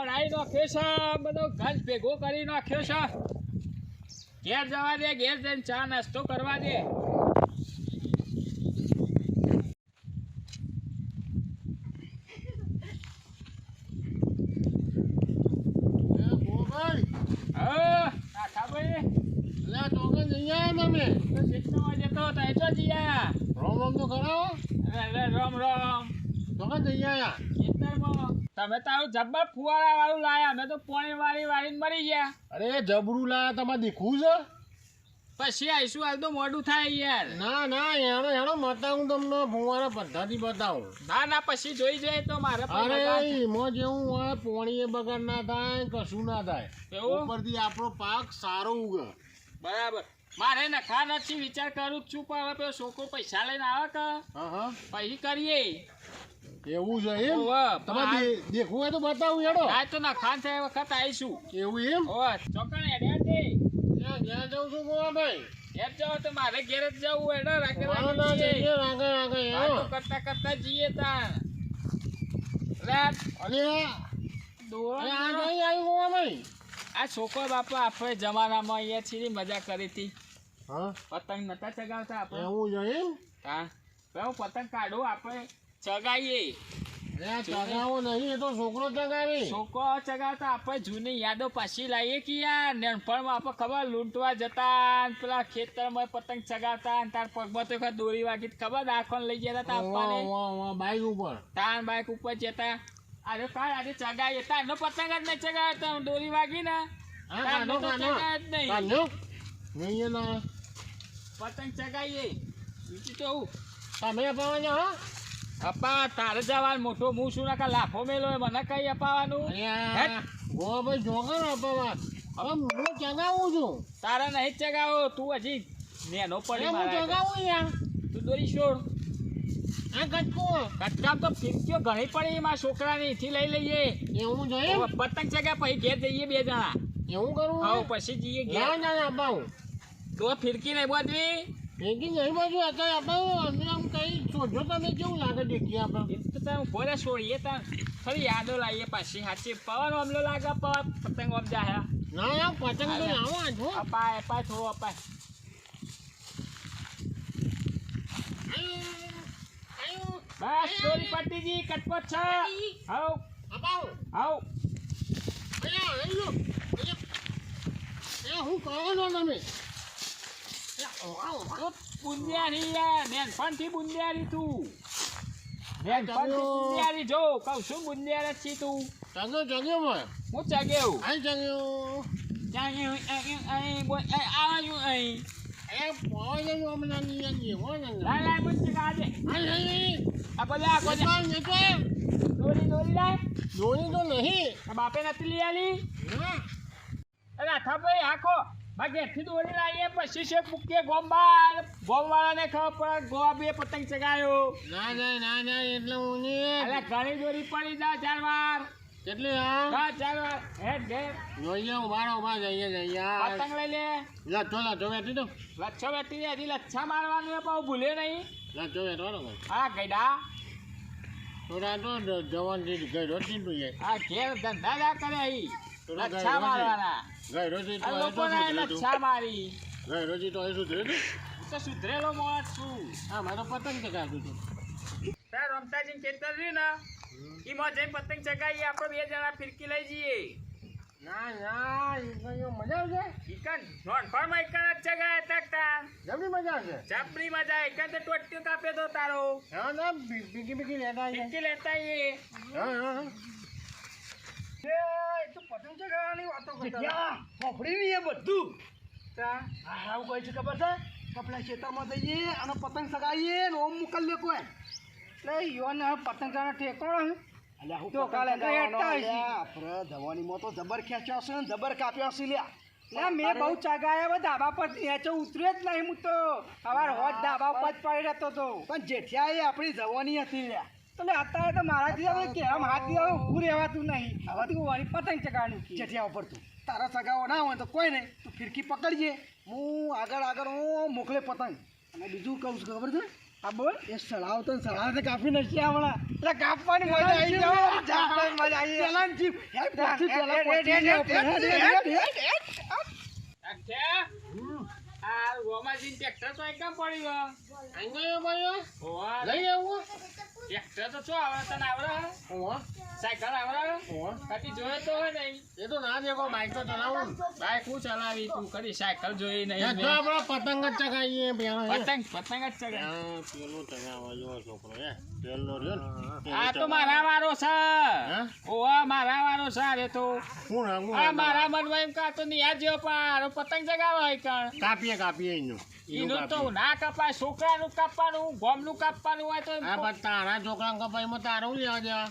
કઢાઈ નાખ્યો છે બધો ઘર ભેગો કરી નાખ્યો છે ઘેર જવા દે ઘેર જઈને ચા નાસ્તો કરવા દે ચોકન જઈ આયા? તો જતો તો રોમ રોમ તો. અરે રામ રામ ચોકન જઈ આયા? તમે તારું જબ્બર ફુવારા વાળું લાયા. અમે તો પોણી વાળી વાળીને મરી ગયા. અરે જબરું લાયા તમારે દીખવું છે? પછી આવીશું હાલ તો મોડું થાય યાર. ના ના એનો એનો બતાવું તમને ફુવારા પદ્ધતિ બતાવું. ના ના પછી જોઈ જાય તો મારે અરે એમાં જેવું હોય પોણીએ બગાડ ના થાય કશું ના થાય. એવું? ઉપરથી આપણો પાક સારો ઉગે. બરાબર. મારે નખા નથી વિચાર કરું છું પણ હવે પેલો છોકરો પૈસા લઈને આવે કે? હા હા. પછી કરીએ. એવું છે એમ? તમારે દેખવું હોય તો બતાવું એડો આ તો નખાન થાય વખત આવીશું. એવું એમ? ઓ ચોકણ એડ્યા દે ત્યાં જાઉં છું ગોવાભાઈ હેડ જાઓ તો મારે ઘેર જ જવું હેડો રાખે. કરતા કરતા જઈએ રાત. અરે દોરો અરે આ છોકરો બાપા આપણે જમાનામાં અહીંયા છીરી મજા કરી હતી. હા? પતંગ નતા ચગાવતા આપણે. એવું જોઈએ એમ? હા. હું પતંગ કાઢું આપણે ચગાવીએ ચગાવો નહીં એ તો છોકરો ચગાવે. છોકરો ચગાવતા આપણે જૂની યાદો પાછી લાવીએ કે યાર? નાનપણમાં આપણે ખબર લૂંટવા જતા પેલા ખેતરમાં પતંગ ચગાવતા તાર પગમાં તો એક દોરી વાગી ખબર? આખોને લઈ જતા આપવાને. બાઈક ઉપર. તાર બાઈક ઉપર જતા. અરે કાલ આજે ચગાવીએ તારનો પતંગ જ નહીં ચગાવતા દોરી વાગી ને. તારનો તો કાનો જ નહીં. પતંગ ચગાવીએ બીજું તો તમે અપાવવાના હા? અપા તારે જવાન મોટો હું શું નાખા લાફો મેલો મને કઈ અપાવાનું? અરે ભાઈ જોગર અપાવા. હવે હું ચગાવું છું. તારે નહીં ચગાવો તું હજી નેનો પડે હું ચગાવું યાર. તું દોરી છોડ. આ કટકો કટકા તો ફીરકીઓ ઘણી પડી એમાં છોકરાની એથી લઈ લઈએ. એવું જોઈએ પતંગ ચગા પછી ઘેર જઈએ બે જણા. એવું કરવું પછી જઈએ ઘેર. ના અપાવું. તો ફિરકી નહીં બોધવી? ભેગી નહીં બાજુ અત્યારે આપણે અમે આમ કઈ શોધો તમે કેવું લાગે દેખી આપણે એ તો તમે છોડીએ તા ફરી યાદો લાવીએ પાછી સાચી. પવન અમલો લાગે પવન પતંગ આમ જાય ના ના પતંગ તો આવો આજો અપાય અપાય થોડો અપાય. બસ દોરી પટ્ટીજી કટપટ છ. હાવ. અપાવું. આવ અહીંયા અહીંયા હું કહો ના તમે? બુંદિયારી યાર નેનપણથી બુંદિયારી તું નેનપણથી બુંદિયારી જો કહું છું બુંદિયાર જ છી તું ચગ્યો ચગ્યો મેં હું ચગેવું આઈ ચગ્યો ચાગ્યું અહીં અહીં આવ્યું અહીં એ પોઈ જજો હમણાં ની જઈએ હો ને લાય લાય મું ચગા દે આઈ આઈ આ દોરી દોરી લાય. દોરી તો નહીં. બાપે નથી લઈ આલી? અરે આથા ભાઈ આખો ઘેરથી દોરી લાવીએ પછી છે મૂકીએ ગોમ ગોમવાળાને ખબર પડે ગોવા એ પતંગ ચગાયો ના ના ના ના એટલે હું નહીં. એટલે ઘણી દોરી પડી જા ચાર વાર. કેટલી હા? હા ચાર વાર. હેડ ઘેર જોઈએ ઊભા ઊભા જઈએ જઈએ પતંગ લઈ લે. લચ્છો લચ્છો બેઠી તો. લચ્છો બેઠી હજી લચ્છા મારવાનું એ પાછું ભૂલે નહીં. લચ્છો બેઠો ને હા ગઈડા. થોડા તો જવાન ગયરો થી તું આ ઘેર ધંધા કરે અહીં. લચ્છા મારવાના. તો તો? સુધરે તો સુધરેલો છું. હા મારો પતંગ ચગાવ્યું તું. તાર રમતાજી ખેતર રહ્યું ને એમાં પતંગ ચગાવીએ આપણે બે જણા ફિરકી લઈ જઈએ. ના ના મજા આવશે. ઈકન નોનફળમાં ઈકન જ ચગાયા તકતા જબરી મજા આવશે. જબરી મજા ઈકન તો ટોટિયો કાપે તો તારો. હા ના બીકી બીકી લેતા આવીએ. ફિરકી લેતા આવીએ. હા હા હા પતંગ ચગાવવાની વાતો કરતા ફફડી એ બધું. આવું કહે છે ખબર છે? કપડા ખેતરમાં જઈએ અને પતંગ ચગાવીએ ને ઓમ મોકલીએ કોઈ. એટલે યોને પતંગ ચગાવવાનો ઠેકાણો હે તો કાલે હેડતા હશે. આપણે ધવાનીમાં તો જબર ખેંચ્યો હશે ને જબર કાપ્યો હશે લ્યા. લે મેં બહુ ચગાયા ધાબા પર નેચો ઉતર્યો જ નહીં હું તો. સવાર હોત ધાબા ઉપર જ પડી રહેતો તો. પણ જેઠિયા એ આપણી જવાની હતી લ્યા. લે અત્યારે તો મારાથી હવે કેવા મારાથી હવે ઊભું રહેવાતું નહીં હવે તું વાળી પતંગ ચગાવવાનું જેઠિયા ઉપર તું તારા સગાવો ના હોય તો કોઈ નહીં તું ફિરકી પકડજે હું આગળ આગળ હું મોકલે પતંગ અને બીજું કહું છું ખબર છે આ બોલ એ સળાવ તો સળાવ તો કાપી નથી હમણાં એટલે કાપવાની મજા આવી જાવ મજા આવી જાય પેલા જીપ હેડ. હેડ, હેડ, હેડ, હેડ. આ રોમાજીન ટ્રેક્ટર તો એકદમ પડી ગયો. ભાઈઓ હોવા. લઈ આવું. ટ્રેક્ટર તો શું આવડે તને આવડે? સાયકલ આવડે? હોવા. જોયે તો હોય નહીં. એ તો ના દેખો બાઈક તો ચલાવું. બાઈક હું ચલાવી? તું કરી સાયકલ જોઈ નહીં. જો આપણે પતંગ જ ચગાવીએ પતંગ પતંગ જ ચગાવી. આ પેલો ચગાવવા જેવો છોકરો હે પેલો ને. આ તો મારા વારો છે? ઓવા મારા વારો છે તો હું આ? આ આ? મારા મનમાં એમ કાં તો નિહાર જેવો પતંગ ચગાવે હોય કણ કાપીએ કાપીએ એનું એનું તો ના કપાય છોકરાનું કાપવાનું ગોમનું કાપવાનું હોય તો આ પણ તારા છોકરા કપાઈમાં તારું લેવા દેવા?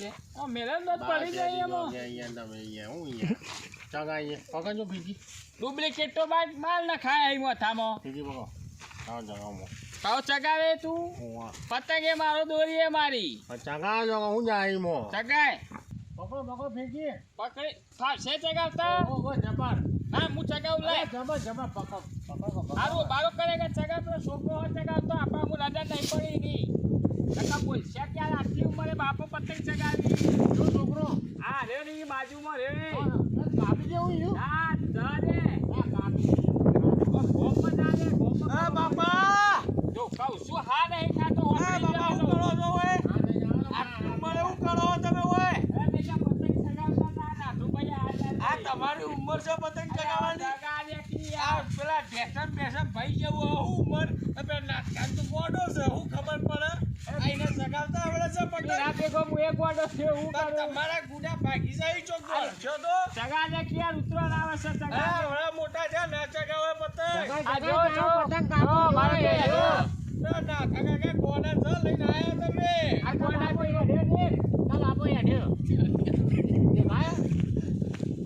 લે? આ પડી જાય એમાં. અહીંયા તમે અહીંયા હું અહીંયા. ચગાવીએ. પકડજો બીજી ડુપ્લિકેટ તો માલ ના ખાય અહીં માથામાં. બીજી પકડો. તો ચગાવે તું? પતંગે મારો દોરી એ મારી. ચગાવજો હું જાય મો ચગાય. પકડો પકડો ફેંકીએ. પકડી. ફાવશે ચગાવતા? ઓહો જબર હા હું ચગાવું લે જબર જબર પકડ પકડો હારું બારો કરેગા ચગાવ તો છોકરો હોય ચગાવતો આપણા હું રાજા નહીં પડી ની કાકા બોલશે ક્યારે આટલી ઉંમરે બાપો પતંગ ચગાવી? જો છોકરો. હા રે ની બાજુમાં રે બાપી જેવું હા જાને હા કાપી ગોમમાં જાને ગોમમાં હા બાપા જો કહું છું હા નહીં ખાતો હા બાપા હું કરો છો ઓય આટલું મળે હું કરો તમે ઓય આ તમારી ઉંમર છે પતંગ ચગાવવાની આ પેલા ઢેસમ ભાઈ જેવું હું ઉંમર. આ પેલા નાટકાન તો ગોડો છે હું ખબર પડે? આ સગાવતા આવડે છે પતંગ. પણ તમારા ગુડા ભાગી જાય ચોક છો તો? હા હવે મોટા છે ના ચગાવે પતંગ. ના ના કાકા કે કોને છે લઈને આયા તમે?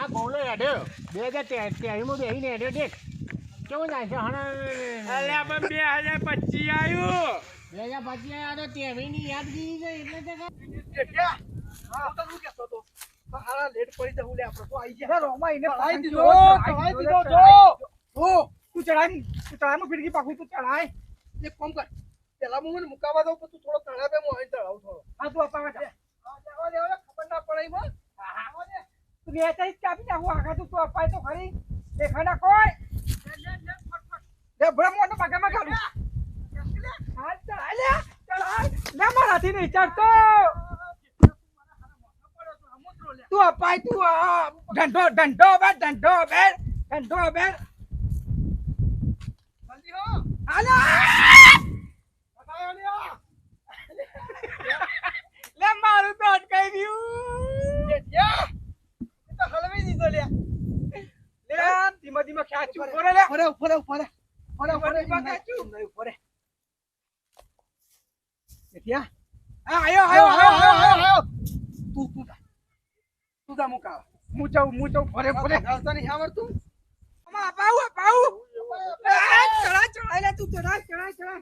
આ ગોલો હેડ્યો બે હજાર તેવીમાં બેહીને હેડ્યો દેખ. કેવું જાય છે હણા અલ્યા પણ બે હજાર પચીસ આવ્યું બે હજાર પચીસ આવ્યા તો તેવીની યાદગીરી છે એટલે તું ચડાય એક કામ કર પેલા હું મુકાવા દઉં તું થોડો તળાવે હું અહીં તળાવું થોડો હા તું અપાવા જવા દે ખબર ના પડે એમાં તું બે ચાલીસ કાપી નાખું આખા તું તું અપાય તો ખરી દેખાડા કોઈ લે ભલે મોટો પગામાં કાઢું હા ચડાય લે ચડાય લે મારાથી નહીં ચડતો તું અપાય તું ઢંઢો ઢંઢો બે ઢંઢો બે ઢંઢો બે જલ્દી હો. હાલો. લે મારું તો અટકાઈ ગયું હલવી દીધો લે. ધીમે ધીમે ખેંચું ફરે લે. ફરે ફરે ફરે ફરે ફરે ખેંચું નહીં ફરે એઠિયા આ. આયો આયો આયો આયો આયો તું તું તું જા મુકા હું જાઉં હું જાઉં ફરે ફરે આવતા નહીં આવડતું આમાં અપાવું અપાવું ચડા ચડા લે તું ચડા ચડા ચડા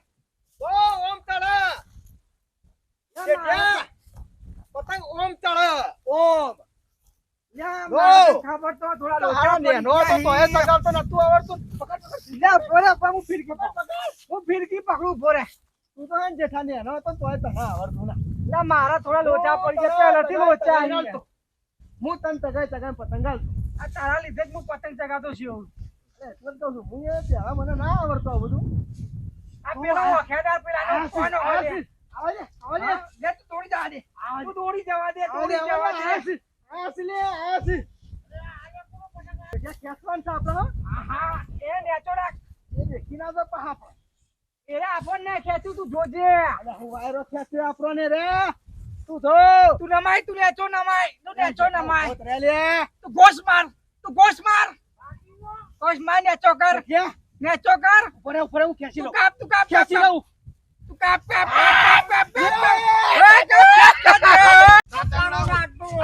ઓ ઓમ ચડા પતંગ ઓમ ચડે ઓમ. મારા થોડા લોચા પડી લોચા ગયા હું તને ચગાઈ ચગાઈ પતંગ આ તારા લીધે જ હું પતંગ ચગાતો છું એટલે જ કહું છું હું એ પહેલા મને ના આવડતો આ બધું. આ પેલા ઓખેદાર પેલા કોનો આવે આવે આવે લે તું દોડી જવા દે. તું દોડી જવા દે. દોડી જવા દે આપણને રે. તું જો. તું નમાય તું નેચો નમાય તું નેચો નમાય. લે. તું ગોસ માર તું ગોસ માર. ગોસ માર નેચો કર. નેચો કર. ઉપર ઉપર હું ખેંચી લઉં. કાપ તું કાપ ખેંચી લઉં. તું કાપ કાપ કાપ કાપ કાપ.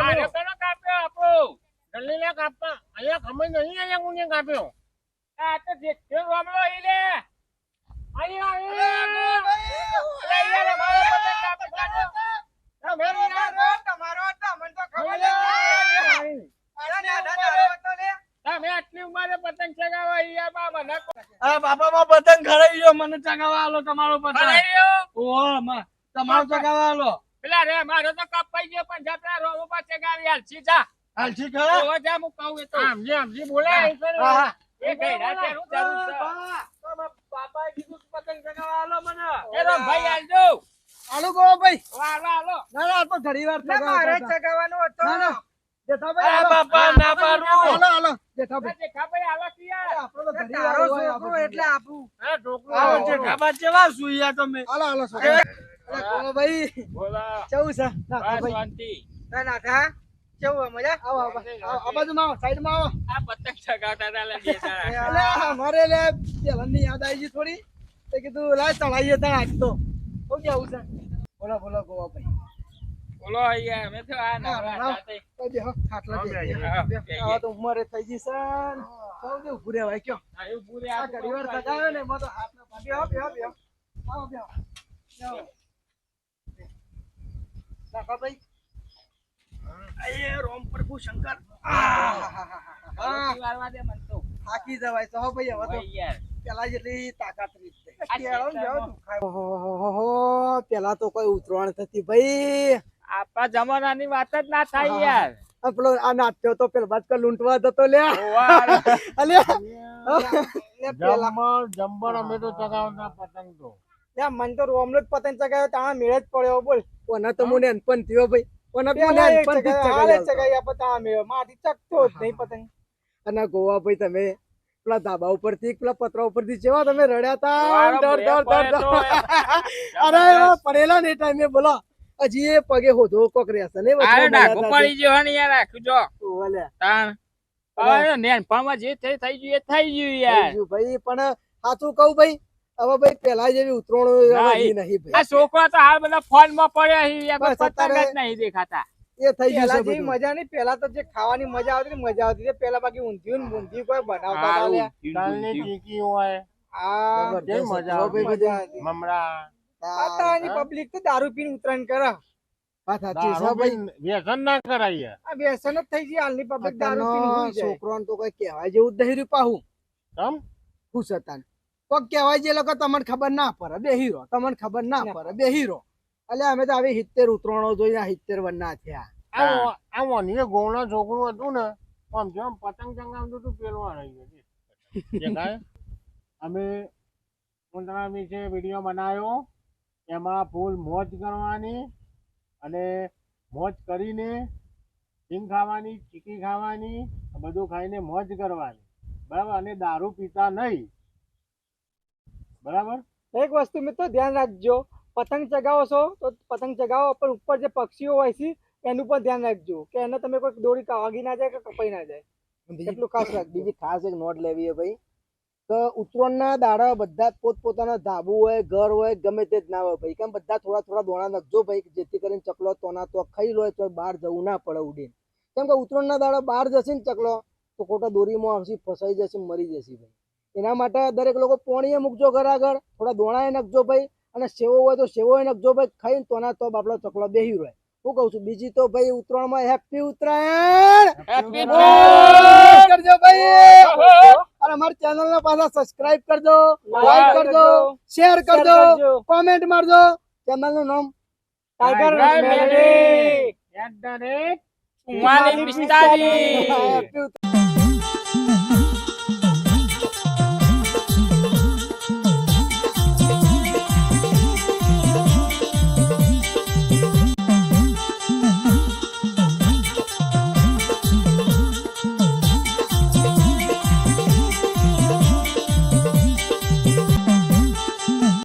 આરે પેલો કાપ્યો આપણો. જલ્દી લે અહીંયા ખબર નહીં અહીંયા કોને કાપ્યો. આ તો જેઠ્ઠો રોમલો ઈ લે. અહીંયા અહીંયા લે. યાર મારો પતંગ કાપી કાઢો તમે આટલી ઉંમરે પતંગમાં ખરાઈ ગયો મને ચગાવવા આલો તમારો પતંગ. ઓહો માં તમારો ચગાવાલો પેલા રે મારો તો કપાઈ ગયો પણ જા પેલા રોમો પાસે ચગાવી હાલ જા. હાલસી ખરા ઓહો જા હું કહું એ તો. આમ જે આમ જે બોલે હા, હા. એ ગઈડા છે હું જરૂર છે? બાપાએ કીધું કે પતંગ ચગાવાલો મને. એ રો ભાઈ આલજો આલો ગો ભાઈ. વાલો આલો ના ના તો ઘડી વાર મારે ચગાવવાનો હતો. ના ના. જેઠાભાઈ આ બાપા ના પાડો. હાલો હાલો જેઠાભાઈ. જેઠા ભાઈ આલો કિયા આપણો તો વાર બધું. એટલે આપું. એ ઢોકળો. જેઠા છે. જેવા સુઈયા તમે? હાલો હાલો કોનો ભાઈ બોલો કેવું છે બસ ભાઈ શાંતિ ના નાથા કેવું મજા આવો આવો આવો, આ બાજુમાં આવો સાઈડમાં આવો આ પતંગ ચગાવતા હતા લે બે. એટલે અમારે લે પેલાની યાદ આવી ગઈ થોડી તો કીધું લાય ચડાઈએ ત્યાં આજ તો શું કેવું છે બોલો બોલો ગોવા ભાઈ બોલો યાર મેં તો આ નવરા સાથે. તો ખાટલા હા, બે. હા, બે. બેહીએ. આવા તો ઉમરે થઈ ગઈ છે ને. સૌથી ઊભું રહેવાય કયો આ એવું પૂરે આ આ ઘડી વાર સગાવ્યો ને એમાં તો હાથના પા- બેહો, બેહો, બેહો. આવો, બેહો. બેહો. નાકાભાઈ. અયે રોમ પ્રભુ શંકર. આહાહાહાહા. દે મન તો. થાકી જવાય તો ભાઈ હવે તો પેલા જેટલી તાકાત તું પેલા કોઈ ઉતરાણ થતી ભાઈ. આપણા જમાનાની વાત જ ના થાય યાર. આ પેલો આ નાચ્યો તો પેલા બાદ લૂંટવા જતો લે. અલે લે જમણ જમણ અમે તો ચગાવતા પતંગ. તો મન તો રોમલો જ પતંગ ચગાવ્યો ત્યાં મેળ જ પડ્યો બોલ. ઓના તો મને અનપન થયો ભાઈ. ઓના તો મને અનપનથી ચગાવ્યો ચગાવ્યા પછી મેળ. માથી ચકતો જ નહીં પતંગ. અને ગોવા ભાઈ તમે પેલા ધાબા ઉપરથી પેલા પતરા ઉપરથી જેવા તમે રડ્યા તા. ડર ડર ડર અરે પડેલા ને ટાઈમે બોલો. હજી એ પગે હોધો કોક રહેશે ને આરે ડાઘો પડી ગયો ને યાર આખું જો. ઓલે તાણ. હવે નેનપણમાં જે થઈ થઈ ગયું એ થઈ ગયું યાર. ભાઈ પણ સાચું કહું ભાઈ હવે ભાઈ પેલા જેવી ઉતરોણો નહીં આ છોકરા તો હાલ બધા ફોનમાં પડ્યા છે યાર બસ પતંગ જ નહીં દેખાતા. એ થઈ ગયું છે મજા નહીં પેલા તો જે ખાવાની મજા આવતી મજા આવતી પેલા બાકી ઊંધિયું ને બુંધિયું કોઈ બનાવતા તલની ટીકી હોય. આ મજા. મમરા. પબ્લિક તો દારૂ પીને ઉતરાયણ કરે. વાત સાચી છે ભાઈ. વ્યસન ના કરાય. આ વ્યસન જ થઈ ગઈ હાલની પબ્લિક દારૂ પીને. છોકરોને તો કઈ કહેવાય જેવું જ નહીં રહ્યું પાહું. તમ ખુશ હતા કોક કહેવાય જે લોકો તમને ખબર ના પડે બે હીરો તમને ખબર ના પડે બે હીરો. એટલે અમે તો આવી સિત્તેર ઉતરણો જોઈને સિત્તેર વનના થયા. આ આ વનીએ ગોળના છોકરું હતું ને આમ જો પતંગ ચગાવતું હતું રહી. અમે ઉંદરા વિશે વીડિયો બનાવ્યો. એમાં ફૂલ મોજ કરવાની અને મોજ કરીને સિંગ ખાવાની ચીકી ખાવાની બધું ખાઈને મોજ કરવાની. બરાબર? અને દારૂ પીતા નહીં. બરાબર? એક વસ્તુ મિત્રો ધ્યાન રાખજો પતંગ ચગાવો છો તો પતંગ ચગાવો પણ ઉપર જે પક્ષીઓ હોય છે એનું પણ ધ્યાન રાખજો કે એને તમે કોઈ દોરી વાગી ના જાય કે કપાઈ ના જાય. એટલું ખાસ રાખ બીજી ખાસ એક નોટ લેવી છે ભાઈ કે ઉત્તરાયણના દાડા બધા પોતપોતાના ધાબુ હોય ઘર હોય ગમે તે જ ના હોય ભાઈ. કેમ બધા થોડા થોડા દોણા નાખજો ભાઈ જેથી કરીને ચકલો તોના તો ખાઈ લો તો બહાર જવું ના પડે ઉડીને. કેમ કે ઉત્તરાયણના દાડા બહાર જશે ને ચકલો તો ખોટા દોરીમાં આવશે ફસાઈ જશે મરી જશે ભાઈ. એના માટે દરેક લોકો પોણીએ મૂકજો ઘર આગળ. થોડા દોણાએ નાખજો ભાઈ. અને સેવો હોય તો સેવો નાખજો ભાઈ. ખાઈને તોના તો આપણો ચકલો બેહી રહે હું કહું છું બીજી તો ભાઈ ઉત્તરાયણમાં હેપી ઉત્તરાયણ! Hey, કરજો ભાઈ. અને અમારી ચેનલ ને પાછા સબસ્ક્રાઇબ કરજો લાઈક કરજો. શેર કરજો. કોમેન્ટ મારજો. ચેનલનું નામ? Tiger melody. At the rate.